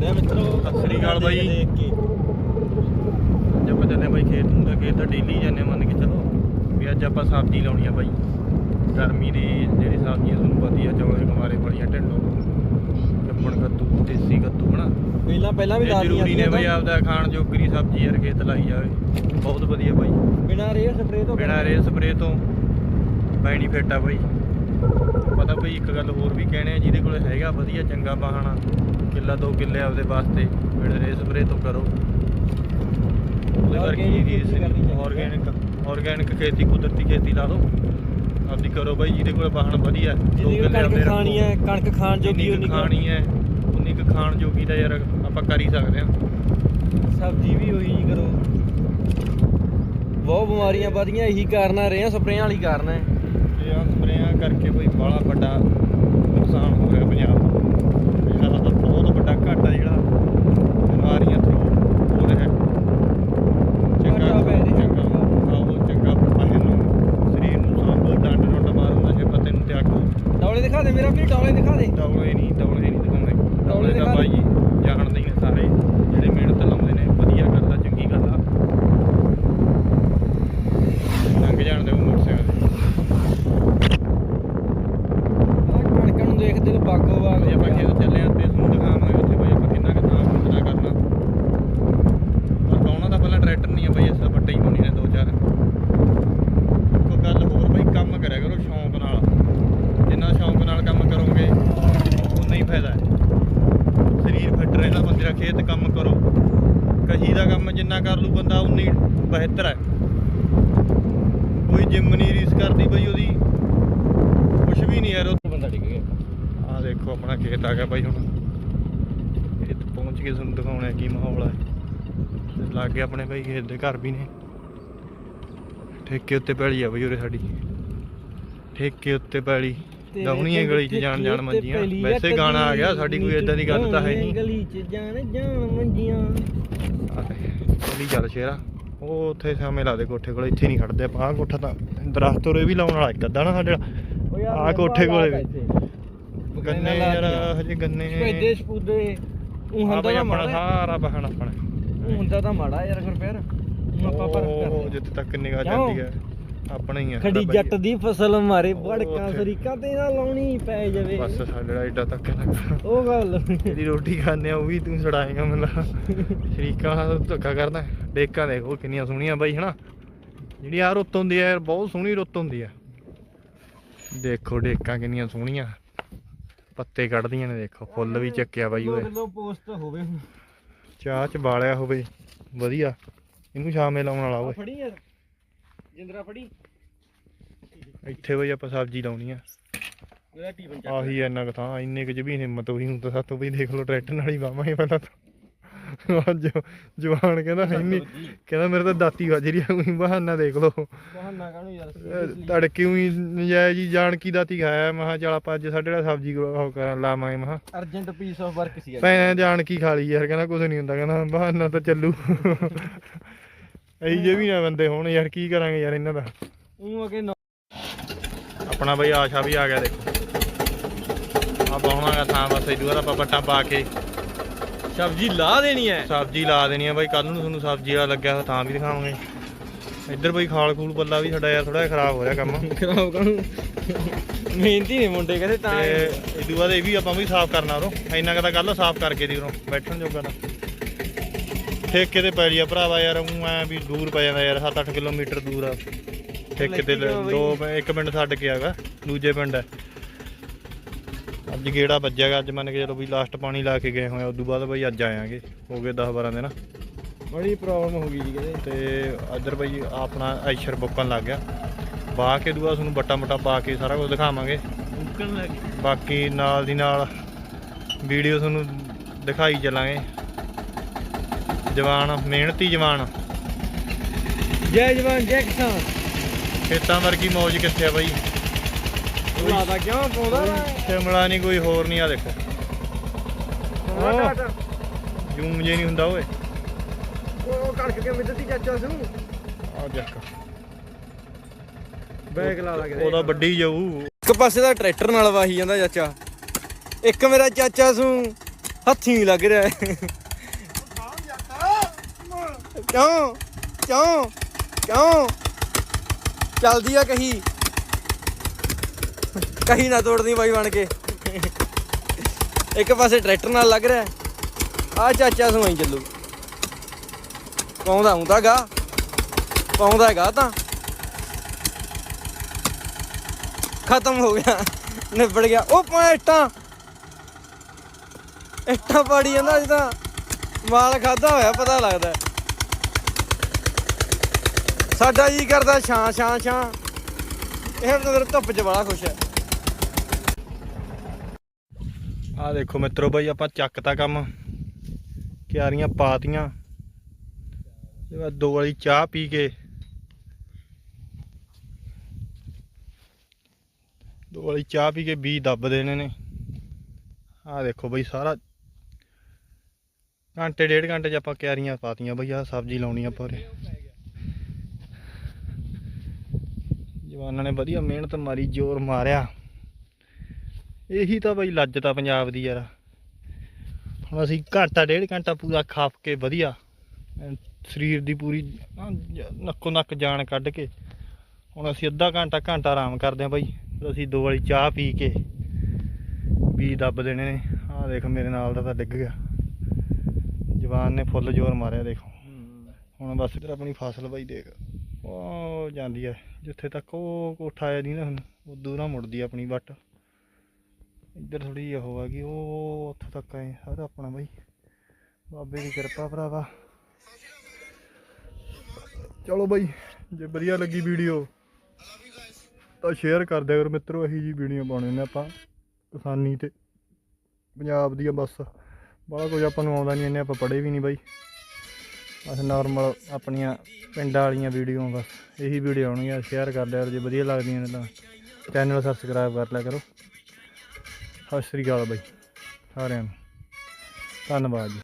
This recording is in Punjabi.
ਰਿਹਾ ਮਿੱਤਰੋ। ਸਤਿ ਸ੍ਰੀ ਅਕਾਲ ਬਾਈ। ਦੇਖ ਕੇ। ਅੱਜ ਆਪਾਂ ਚੱਲੇ ਬਾਈ ਖੇਤ ਨੂੰ। ਤਾਂ ਖੇਤ ਤਾਂ ਡੇਲੀ ਜਾਂਦੇ ਹਾਂ, ਮੰਨ ਕੇ ਚਲੋ। ਵੀ ਅੱਜ ਆਪਾਂ ਸਬਜ਼ੀ ਲਾਉਣੀ ਆ ਬਾਈ। ਗਰਮੀ ਦੀ ਜਿਹੜੀ ਸਬਜ਼ੀਆਂ ਤੁਹਾਨੂੰ ਪਤਾ ਹੀ ਆ ਚੌਲੇ ਗਮਾਰੇ ਬੜੀਆਂ ਢਿੰਡੋ ਲੱਪਣ ਕੱਦੂ ਦੇਸੀ ਕੱਦੂ ਹਨਾ? ਪਹਿਲਾਂ ਪਹਿਲਾਂ ਵੀ ਇਹ ਦਾਦੀਆਂ ਜ਼ਰੂਰੀ ਨੇ ਬਾਈ ਆਪਦਾ ਖਾਣ ਜੋਗਰੀ ਸਬਜ਼ੀ ਯਾਰ ਖੇਤ ਲਾਈ ਜਾਵੇ। ਬਹੁਤ ਵਧੀਆ ਬਾਈ। ਬਿਨਾ ਰੇ ਸਪਰੇ ਤੋਂ ਬਿਨਾਂ ਰੇ ਸਪਰੇ ਤੋਂ ਬੈਨੀਫਿਟ ਆ ਬਾਈ। ਪਤਾ ਬਈ ਇੱਕ ਗੱਲ ਹੋਰ ਵੀ ਕਹਿਣੇ ਆ ਜਿਹਦੇ ਕੋਲ ਹੈਗਾ ਵਧੀਆ ਚੰਗਾ ਵਾਹਣਾ ਕਿੱਲਾ ਦੋ ਕਿੱਲੇ ਆਪਦੇ ਵਾਸਤੇ ਬਿਨਾਂ ਰੇ ਸਪਰੇ ਤੋਂ ਕਰੋ। ਉਹਦੇ ਵਰਗੀ ਰੀਸ ਆ। ਆਰਗੈਨਿਕ ਆਰਗੈਨਿਕ ਖੇਤੀ ਕੁਦਰਤੀ ਖੇਤੀ ਲਾ ਲਓ। ਆਪਦੀ ਕਰੋ ਬਾਈ ਜਿਹਦੇ ਕੋਲ ਵਾਹਣ ਵਧੀਆ ਦੋ ਕਿੱਲੇ ਆਪਦੇ ਖਾਣੀ। ਹੈ ਕਣਕ ਖਾਣ ਜੋਗੀ ਉਨੀ ਖਾਣੀ ਹੈ ਉਨੀ ਕੁ ਖਾਣ ਜੋਗੀ ਦਾ ਯਾਰ ਆਪਾਂ ਕਰ ਹੀ ਸਕਦੇ ਹਾਂ। ਸਬਜ਼ੀ ਵੀ ਉਹੀ ਜੀ ਕਰੋ। ਬਹੁਤ ਬਿਮਾਰੀਆਂ ਵਧੀਆਂ ਇਹੀ ਕਾਰਨ ਆ ਸਪਰੇਆਂ ਵਾਲੀ ਕਾਰਨ ਹੈ। ਇਹ ਆ ਕਰਕੇ ਕੋਈ ਬੜਾ ਵੱਡਾ ਨੁਕਸਾਨ ਹੋ ਰਿਹਾ ਪੰਜਾਬ ਦਾ। ਜਿਹੜਾ ਤਾਂ ਬਹੁਤ ਵੱਡਾ ਘਾਟਾ ਜਿਹੜਾ ਬਿਮਾਰੀਆਂ ਤੋਂ ਹੋ ਰਿਹਾ ਚੰਗਾ। ਚੰਗਾ। ਖਾਓ ਚੰਗਾ ਪਾਹੇ ਨੂੰ ਸਰੀਰ ਨੂੰ ਸਾਂਭੋ ਡੰਡ ਡੁੰਡ ਮਾਰੋ ਨਸ਼ੇ ਪੱਤੇ ਨੂੰ ਤਿਆਗੋ ਡੌਲੇ ਦਿਖਾ ਦੇ ਮੇਰਾ ਵੀ ਡੌਲੇ ਦਿਖਾ ਦੇ। ਡੌਲੇ ਨਹੀਂ ਡੌਲੇ ਨਹੀਂ ਦਿਖਾਉਂਦੇ। ਡੌਲੇ ਦਿਖਾ ਬਾਈ ਜਾਣਦੇ ਹੀ ਨੇ ਸਾਰੇ ਜਿਹੜੇ ਮਿਹਨਤ ਲਾਉਂਦੇ ਨੇ ਵਧੀਆ ਗੱਲ ਆ ਚੰਗੀ ਗੱਲ ਆ ਲੰਘ ਜਾਣਦੇ ਉਹ ਮੋਟਰਸਾਈਕਲ ਆਹ ਕਣਕਾਂ ਨੂੰ ਦੇਖਦੇ ਨੂੰ ਬਾਗੋ ਬਾਗ ਤੇ ਆਪਾਂ ਖੇਤ ਚੱਲੇ ਆ ਤੇ ਤੁਹਾਨੂੰ ਦਿਖਾਵਾਂਗੇ ਉੱਥੇ ਬਾਈ ਆਪਾਂ ਕਿੰਨਾ ਕੁ ਥਾਂ ਖੁਦਰਾ ਕਰਨਾ ਪਰ ਪਾਉਣਾ ਤਾਂ ਪਹਿਲਾਂ ਟਰੈਕਟਰ ਨਹੀਂ ਆ ਬਾਈ ਅਸਾਂ ਵੱਡੇ ਹੀ ਪਾਉਣੀ ਨੇ ਦੋ ਚਾਰ ਕੋਈ ਗੱਲ ਹੋਰ ਬਾਈ ਕੰਮ ਕਰਿਆ ਕਰੋ ਸ਼ੌਂਕ ਨਾਲ ਜਿੰਨਾ ਸ਼ੌਂਕ ਨਾਲ ਕੰਮ ਕਰੋਗੇ ਉਨਾ ਹੀ ਫਾਇਦਾ ਹੈ ਸਰੀਰ ਫਿੱਟ ਰਹਿੰਦਾ ਬੰਦੇ ਦਾ ਖੇਤ ਕੰਮ ਕਰੋ ਕਹੀ ਦਾ ਕੰਮ ਜਿੰਨਾ ਕਰ ਲੂ ਬੰਦਾ ਉਨੀ ਬਿਹਤਰ ਹੈ। ਕੋਈ ਜਿੰਮ ਨਹੀਂ ਰੀਸ ਕਰਦੀ ਬਈ ਉਹਦੀ। ਕੁਛ ਵੀ ਨਹੀਂ ਯਾਰ ਉਹ ਬੰਦਾ ਡਿੱਗ ਗਿਆ। ਆ ਦੇਖੋ ਆਪਣਾ ਖੇਤ ਆ ਗਿਆ ਬਾਈ ਹੁਣ। ਖੇਤ ਪਹੁੰਚ ਕੇ ਤੁਹਾਨੂੰ ਦਿਖਾਉਣਾ ਕੀ ਮਾਹੌਲ ਹੈ ਲਾਗੇ ਆਪਣੇ ਬਾਈ ਖੇਤ ਦੇ ਘਰ ਵੀ ਨੇ। ਠੇਕੇ ਉੱਤੇ ਪੈਲੀ ਆ ਬਈ ਉਰੇ ਸਾਡੀ। ਠੇਕੇ ਉੱਤੇ ਪੈਲੀ। ਪਿੰਡ ਗਲੀ 'ਚ ਜਾਣ ਜਾਣ ਮੰਜੀਆਂ। ਵੈਸੇ ਗਾਣਾ ਆ ਗਿਆ ਸਾਡੀ ਕੋਈ ਏਦਾਂ ਦੀ ਗੱਲ ਤਾਂ ਹੈ ਨਹੀਂ। ਗਲੀ 'ਚ ਜਾਣ ਜਾਣ ਮੰਜੀਆਂ। ਚੱਲੀ ਚੱਲ ਸ਼ੇਰਾ। ਉਹ ਉੱਥੇ ਸਾਹਮਣੇ ਲਾ ਦੇ ਕੋਠੇ ਕੋਲ ਇੱਥੇ ਨਹੀਂ ਖੜਦੇ ਆਪਾਂ। ਆਹ ਕੋਠਾ ਤਾਂ ਦਰਖਤ ਉਰੇ ਵੀ ਲਾਉਣ ਵਾਲਾ ਇੱਕ ਅੱਧਾ ਨਾ ਸਾਡੇ ਆਹ ਕੋਠੇ ਕੋਲੇ ਵੀ। ਗੰਨੇ ਯਾਰ ਹਜੇ ਗੰਨੇ ਸਪੈਦੇ ਸਪੂਦੇ ਉਹ ਹੁੰਦਾ ਤਾਂ ਮਾੜਾ। ਸਾਰਾ ਬਹਾਨ ਆਪਣਾ। ਉਹ ਹੁੰਦਾ ਤਾਂ ਮਾੜਾ ਯਾਰ ਹੁਣ ਆਪਾਂ ਕਰਦੇ ਜਿੱਥੇ ਤੱਕ ਨਿਗਾਹ? ਜਾਂਦੀ ਹੈ। ਆਪਣਾ ਹੀ ਹੈ ਖੜੀ ਜੱਟ। ਦੀ ਫਸਲ ਮਾਰੇ ਉਹ ਬੜਕਾਂ ਉੱਥੇ। ਸਰੀਕਾ ਤੇ ਨਾ ਲਾਉਣੀ ਪੈ ਜਾਵੇ। ਬਸ ਸਾਡੇ ਏਡਾ ਤੱਕ ਲੱਗਾ ਉਹ ਗੱਲ। ਜਿਹੜੀ ਰੋਟੀ ਖਾਂਦੇ ਆ ਉਹ ਵੀ ਤੂੰ ਛੜਾਏਗਾ ਮੈਨੂੰ। ਸ਼ਰੀਕਾਂ ਧੱਕਾ ਕਰਦਾ ਡੇਕਾਂ ਦੇਖੋ ਕਿੰਨੀਆਂ ਸੋਹਣੀਆਂ ਬਾਈ ਹਨਾ? ਜਿਹੜੀ ਆ ਰੁੱਤ ਹੁੰਦੀ ਆ ਯਾਰ ਬਹੁਤ ਸੋਹਣੀ ਰੁੱਤ ਹੁੰਦੀ ਆ। ਦੇਖੋ ਡੇਕਾਂ ਕਿੰਨੀਆਂ ਸੋਹਣੀਆਂ। ਪੱਤੇ ਕੱਢਦੀਆਂ ਨੇ ਦੇਖੋ ਫੁੱਲ ਵੀ ਚੱਕਿਆ ਬਾਈ ਓਏ ਕਿਲੋ ਪੋਸਟ ਹੋਵੇ ਚਾਹ ਚ ਬਾਲਿਆ ਹੋਵੇ ਵਧੀਆ। ਇਹਨੂੰ ਸ਼ਾਮੇ ਲਾਉਣ ਵਾਲਾ ਓਏ। ਫੜੀ ਯਾਰ। ਜਿੰਦਰਾ ਫੜੀ। ਇੱਥੇ ਬਈ ਆਪਾਂ ਸਬਜ਼ੀ ਲਾਉਣੀ ਆ। ਮੇਰਾ ਟੀਵਨ ਚੱਕ ਆਹੀ ਇੰਨਾ ਕੁ ਥਾਂ ਇੰਨੇ ਕੁ ਚ ਵੀ ਹਿੰਮਤ ਹੋਈ ਹੁਣ ਤਾਂ ਸਾਤੋਂ ਵੀ ਦੇਖ ਲਓ ਟਰੈਕਟਰ ਨਾਲ ਹੀ ਵਾਵਾਂਗੇ ਪਹਿਲਾਂ ਤਾਂ। ਜਵਾਨ ਕਹਿੰਦਾ ਨਹੀਂ ਕਹਿੰਦਾ ਮੇਰੇ ਤਾਂ ਦਾਤੀ ਵੱਜ ਰਹੀ ਆ ਉਹੀ ਬਹਾਨਾ ਦੇਖ ਲਓ। ਬਹਾਨਾ ਕਾਹਨੂੰ ਯਾਰ ਤੜਕੇ ਉਹੀ ਨਜਾਇਜ਼ ਹੀ ਜਾਣ ਕੀ ਦਾਤੀ ਖਾਇਆ ਮੈਂ ਕਿਹਾ ਚੱਲ ਆਪਾਂ ਅੱਜ ਸਾਡੇ ਨਾਲ ਸਬਜ਼ੀ ਉਹ ਕਰਾਂ ਲਾਵਾਂਗੇ ਮੈਂ ਕਿਹਾ। ਅਰਜੈਂਟ ਪੀਸ ਆਫ ਵਰਕ ਸੀ ਭੈਣ ਜਾਣ ਕੀ ਖਾ ਲਈ ਯਾਰ ਕਹਿੰਦਾ ਕੁਝ ਨਹੀਂ ਹੁੰਦਾ ਕਹਿੰਦਾ ਬਹਾਨਾ ਤਾਂ ਚੱਲੂ। ਇਹੀ ਜੇ ਵੀ ਨਾ ਬੰਦੇ ਹੋਣ ਯਾਰ ਕੀ ਕਰਾਂਗੇ ਯਾਰ ਇਹਨਾਂ ਦਾ? ਉਹ ਅਗੇ ਆਪਣਾ ਬਈ ਆਸ਼ਾ ਵੀ ਆ ਗਿਆ ਦੇਖੋ। ਆ ਪਾਉਣਾਗਾ ਥਾਂ ਬਸ ਇਦੂ ਬਾਅਦ ਆਪਾਂ ਬੱਟਾਂ ਪਾ ਕੇ। ਸਬਜ਼ੀ ਲਾ ਦੇਣੀ ਹੈ ਸਬਜ਼ੀ ਲਾ ਦੇਣੀ ਆ ਬਾਈ ਕੱਲ ਨੂੰ ਤੁਹਾਨੂੰ ਸਬਜ਼ੀ ਵਾਲਾ ਲੱਗਿਆ ਹੋਇਆ ਤਾਂ ਵੀ ਦਿਖਾਵਾਂਗੇ। ਇੱਧਰ ਬਈ ਖਾਲ ਖੂਲ ਬੱਲਾ ਵੀ ਸਾਡਾ ਯਾਰ ਥੋੜਾ ਜਿਹਾ ਖਰਾਬ ਹੋ ਰਿਹਾ ਕੰਮ। ਖਰਾਬ ਕਾਹਨੂੰ ਮਿਹਨਤੀ ਨੇ ਮੁੰਡੇ ਕਹਿੰਦੇ ਤਾਂ ਤੇ ਇਦੂ ਬਾਅਦ ਇਹ ਵੀ ਆਪਾਂ ਵੀ ਸਾਫ਼ ਕਰਨਾ ਉਰੋਂ ਇੰਨਾ ਕੁ ਤਾਂ ਕੱਲ ਸਾਫ਼ ਕਰਕੇ ਦੀ ਉਰੋਂ ਬੈਠਣ ਜੋਗਾ ਤਾਂ। ਠੇਕੇ ਤੇ ਪੈ ਲਈ ਆ ਭਰਾਵਾ ਯਾਰ ਉਹ ਐ ਵੀ ਦੂਰ ਪੈ ਜਾਂਦਾ ਯਾਰ 7-8 ਕਿਲੋਮੀਟਰ ਦੂਰ ਆ। ਠੇਕੇ ਤੇ ਦੋ ਇੱਕ ਪਿੰਡ ਛੱਡ ਕੇ ਆਗਾ ਦੂਜੇ ਪਿੰਡ ਹੈ ਅੱਜ ਗੇੜਾ ਵੱਜਿਆਗਾ ਅੱਜ ਮੰਨ ਕੇ ਚਲੋ ਵੀ ਲਾਸਟ ਪਾਣੀ ਲਾ ਕੇ ਗਏ ਹੋਏ ਆ ਉਦੋਂ ਬਾਅਦ ਬਈ ਅੱਜ ਆਇਆਂਗੇ ਹੋ ਗਏ 10 12 ਦਿਨ। ਬੜੀ ਪ੍ਰੋਬਲਮ ਹੋ ਗਈ ਜੀ ਕਹਿੰਦੇ ਤੇ ਇੱਧਰ ਬਈ ਆਪਣਾ ਐਸ਼ਰ ਬੁੱਕਣ ਲੱਗ ਗਿਆ। ਬਾਹ ਕੇ ਦੂਆ ਤੁਹਾਨੂੰ ਬੱਟਾ ਮਟਾ ਪਾ ਕੇ ਸਾਰਾ ਕੁਝ ਦਿਖਾਵਾਂਗੇ। ਲੱਗ ਬਾਕੀ ਨਾਲ ਦੀ ਨਾਲ ਵੀਡੀਓ ਤੁਹਾਨੂੰ ਦਿਖਾਈ ਚੱਲਾਂਗੇ। ਜਵਾਨ ਮਿਹਨਤੀ ਜਵਾਨ। ਜੈ ਜਵਾਨ ਜੈ ਕਿਸਾਨ। ਖੇਤਾਂ ਵਰਗੀ ਮੌਜ ਕਿੱਥੇ ਆ ਬਾਈ? ਲਾਦਾ ਕਿਉਂ ਪਾਉਂਦਾ ਸ਼ਿਮਲਾ ਨਹੀਂ ਕੋਈ ਹੋਰ ਨਹੀਂ ਆ ਦੇਖੋ। ਜੂਮ ਜੇ ਨਹੀਂ ਹੁੰਦਾ ਓਏ। ਉਹ ਕਣਕ ਕੇ ਮਿੱਧਤੀ ਚਾਚਾ ਸੂ ਆ ਦੇਖ। ਬੈਗ ਲਾ ਲਾ ਉਹਦਾ ਵੱਡੀ ਜਾਊ। ਇੱਕ ਪਾਸੇ ਦਾ ਟਰੈਕਟਰ ਨਾਲ ਵਾਹੀ ਜਾਂਦਾ ਚਾਚਾ। ਇੱਕ ਮੇਰਾ ਚਾਚਾ ਸੂ। ਹੱਥੀ ਲੱਗ ਰਿਹਾ। ਕਿਉਂ? ਕਿਉਂ? ਕਿਉਂ? ਚੱਲਦੀ ਆ ਕਹੀ। ਕਹੀ ਨਾ ਤੋੜਦੀ ਬਾਈ ਬਣ ਕੇ। ਇੱਕ ਪਾਸੇ ਟਰੈਕਟਰ ਨਾਲ ਲੱਗ ਰਿਹਾ। ਆ ਚਾਚਾ ਸਮਾਈ ਚੱਲੂ। ਪਾਉਂਦਾ ਹੁੰਦਾ ਗਾ। ਪਾਉਂਦਾ ਹੈਗਾ ਤਾਂ। ਖਤਮ ਹੋ ਗਿਆ। ਨਿਬੜ ਗਿਆ। ਉਹ ਪਾ ਇੱਟਾਂ। ਇੱਟਾਂ ਪਾੜੀ ਜਾਂਦਾ ਅੱਜ ਤਾਂ ਮਾਲ ਖਾਦਾ ਹੋਇਆ, ਪਤਾ ਲੱਗਦਾ। ਸਾਡਾ ਜੀ ਕਰਦਾ ਛਾਂ ਛਾਂ ਛਾਂ। ਇਹ ਤਾਂ ਧੁੱਪ 'ਚ ਬੜਾ ਖੁਸ਼ ਹੈ। ਆ ਦੇਖੋ ਮਿੱਤਰੋ ਬਾਈ, ਆਪਾਂ ਚੱਕਤਾ ਕੰਮ। ਕਿਆਰੀਆਂ ਪਾਤੀਆਂ। ਤੇ ਬਾਅਦ ਦੋ ਵਾਲੀ ਚਾਹ ਪੀ ਕੇ। ਦੋ ਵਾਲੀ ਚਾਹ ਪੀ ਕੇ ਬੀ ਦੱਬ ਦੇਣੇ ਨੇ ਆ ਦੇਖੋ ਬਈ, ਸਾਰਾ ਘੰਟੇ, ਡੇਢ ਘੰਟੇ ਚ ਆਪਾਂ ਕਿਆਰੀਆਂ ਪਾਤੀਆਂ ਬਈ ਆ ਸਬਜ਼ੀ ਲਾਉਣੀ ਆਪਾਂ ਉਰੇ। ਜਵਾਨਾਂ ਨੇ ਵਧੀਆ ਮਿਹਨਤ ਮਾਰੀ ਜ਼ੋਰ ਮਾਰਿਆ। ਇਹੀ ਤਾਂ ਬਈ ਲੱਜਤਾ ਪੰਜਾਬ ਦੀ ਯਾਰ। ਹੁਣ ਅਸੀਂ ਘੰਟਾ ਡੇਢ ਘੰਟਾ ਪੂਰਾ ਖਾਪ ਕੇ ਵਧੀਆ। ਸਰੀਰ ਦੀ ਪੂਰੀ ਨੱਕੋ ਨੱਕ ਜਾਨ ਕੱਢ ਕੇ। ਹੁਣ ਅਸੀਂ ਅੱਧਾ ਘੰਟਾ ਘੰਟਾ ਆਰਾਮ ਕਰਦੇ ਹਾਂ ਬਈ। ਫਿਰ ਅਸੀਂ ਦੋ ਵਾਲੀ ਚਾਹ ਪੀ ਕੇ ਵੀ ਦੱਬ ਦੇਣੇ ਨੇ। ਆਹ ਦੇਖ ਮੇਰੇ ਨਾਲ ਦਾ ਤਾਂ ਡਿੱਗ ਗਿਆ। ਜਵਾਨ ਨੇ ਫੁੱਲ ਜ਼ੋਰ ਮਾਰਿਆ ਦੇਖੋ। ਹੁਣ ਬਸ ਇੱਧਰ ਆਪਣੀ ਫਸਲ ਬਈ ਦੇਖ। ਉਹ ਜਾਂਦੀ ਹੈ ਜਿੱਥੇ ਤੱਕ ਉਹ ਕੋਠਾ ਆਇਆ ਨਹੀਂ ਨਾ ਹੁਣ ਉਦੋਂ ਨਾ ਮੁੜਦੀ ਆਪਣੀ ਵੱਟ। ਇੱਧਰ ਥੋੜੀ ਉਹ ਆ ਗਈ, ਉਹ ਉੱਥੇ ਤੱਕ ਆਏ ਸਾਰਾ ਆਪਣਾ ਬਾਈ। ਬਾਬੇ ਦੀ ਕਿਰਪਾ ਭਰਾਵਾ। ਚਲੋ ਬਾਈ, ਜੇ ਵਧੀਆ ਲੱਗੀ ਵੀਡੀਓ, ਤਾਂ ਸ਼ੇਅਰ ਕਰ ਦਿਆ ਕਰੋ ਮਿੱਤਰੋ, ਇਹੀ ਜੀ ਵੀਡੀਓ ਪਾਉਣੇ ਨੇ ਆਪਾਂ, ਕਿਸਾਨੀ ਤੇ ਪੰਜਾਬ ਦੀਆਂ ਬਸ। ਬੜਾ ਕੁਝ ਆਪਾਂ ਨੂੰ ਆਉਂਦਾ ਨਹੀਂ ਇਹਨੇ ਆਪਾਂ ਪੜ੍ਹੇ ਵੀ ਨਹੀਂ ਬਾਈ। ਬਸ ਨਾਰਮਲ ਆਪਣੀਆਂ ਪਿੰਡਾਂ ਵਾਲੀਆਂ ਵੀਡੀਓ ਬਸ ਇਹੀ ਵੀਡੀਓ ਆਉਣਗੀਆਂ ਸ਼ੇਅਰ ਕਰ ਲਿਆ ਜੇ ਵਧੀਆ ਲੱਗਦੀਆਂ ਨੇ ਤਾਂ ਚੈਨਲ ਸਬਸਕ੍ਰਾਈਬ ਕਰ ਲਿਆ ਕਰੋ। ਸਤਿ ਸ਼੍ਰੀ ਅਕਾਲ ਬਾਈ, ਸਾਰਿਆਂ ਨੂੰ। ਧੰਨਵਾਦ ਜੀ।